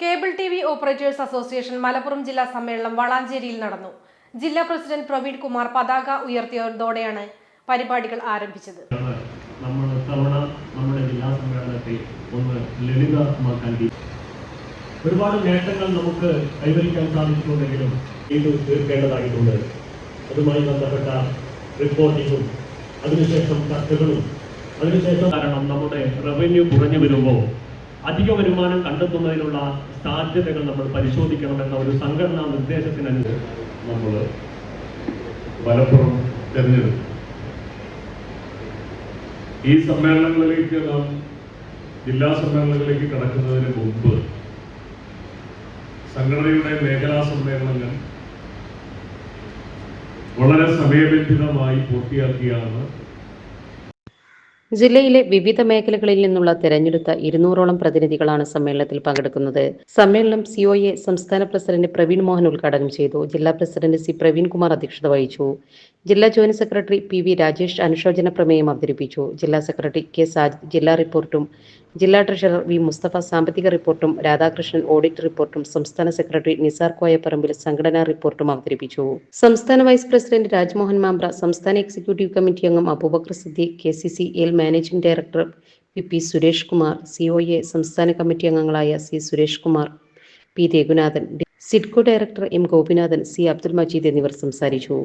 Cable T V operators association Malappuram ജില്ലാ സമ്മേളനം വളാഞ്ചേരിയിൽ നടന്നു. ജില്ലാ പ്രസിഡന്റ് പ്രവീൺ കുമാർ പതാക ഉയർത്തിയതോടെയാണ് പരിപാടികൾ ആരംഭിച്ചത്. നമ്മൾ തവണ നമ്മുടെ ജില്ലാ സമ്മേളനത്തെ ഒന്ന് ലളിതമാക്കാൻ ഒരുപാട് നേട്ടങ്ങൾ നമുക്ക് കൈവരിക്കാൻ സാധിച്ചിട്ടുണ്ടെങ്കിലും ഇത് തീർക്കേണ്ടതായിട്ടുണ്ട്. അതുമായി ബന്ധപ്പെട്ട റിപ്പോർട്ടിങ്ങും അതിനുശേഷം ചർച്ചകളും അതിനുശേഷം കാരണം നമ്മുടെ റവന്യൂ കുറഞ്ഞു വരുമ്പോൾ അധിക വരുമാനം കണ്ടെത്തുന്നതിനുള്ള സാധ്യതകൾ നമ്മൾ പരിശോധിക്കണമെന്ന ഒരു സംഘടനാ നിർദ്ദേശത്തിനനുസരിച്ച് നമ്മൾ മലപ്പുറം തെരഞ്ഞെടുത്തു. ഈ സമ്മേളനങ്ങളിലേക്ക് നാം ജില്ലാ സമ്മേളനങ്ങളിലേക്ക് കടക്കുന്നതിന് മുമ്പ് സംഘടനയുടെ മേഖലാ സമ്മേളനങ്ങൾ വളരെ സമയബന്ധിതമായി പൂർത്തിയാക്കിയാണ് ജില്ലയിലെ വിവിധ മേഖലകളിൽ നിന്നുള്ള തെരഞ്ഞെടുത്ത ഇരുന്നൂറോളം പ്രതിനിധികളാണ് സമ്മേളനത്തിൽ പങ്കെടുക്കുന്നത്. സമ്മേളനം സിഒഎ സംസ്ഥാന പ്രസിഡന്റ് പ്രവീൺ മോഹൻ ഉദ്ഘാടനം ചെയ്തു. ജില്ലാ പ്രസിഡന്റ് സി പ്രവീൺ കുമാർ അധ്യക്ഷത വഹിച്ചു. ജില്ലാ joint secretary P V Rajesh അനുശോചന പ്രമേയം അവതരിപ്പിച്ചു. ജില്ലാ സെക്രട്ടറി കെ സാജിദ് ജില്ലാ റിപ്പോർട്ടും ജില്ലാ ട്രഷറർ വി മുസ്തഫ സാമ്പത്തിക റിപ്പോർട്ടും രാധാകൃഷ്ണൻ ഓഡിറ്റ് റിപ്പോർട്ടും സംസ്ഥാന സെക്രട്ടറി നിസാർ കോയപ്പറമ്പിൽ സംഘടനാ റിപ്പോർട്ടും അവതരിപ്പിച്ചു. സംസ്ഥാന വൈസ് പ്രസിഡന്റ് രാജ്മോഹൻ മാംബ്ര സംസ്ഥാന എക്സിക്യൂട്ടീവ് കമ്മിറ്റി അംഗം Abubakar Siddique K C C L managing director P P Suresh Kumar C O A സംസ്ഥാന കമ്മിറ്റി അംഗങ്ങളായ C Suresh Kumar P Raghunathan SIDCO director M Gopinathan C Abdul Majeed എന്നിവർ സംസാരിച്ചു.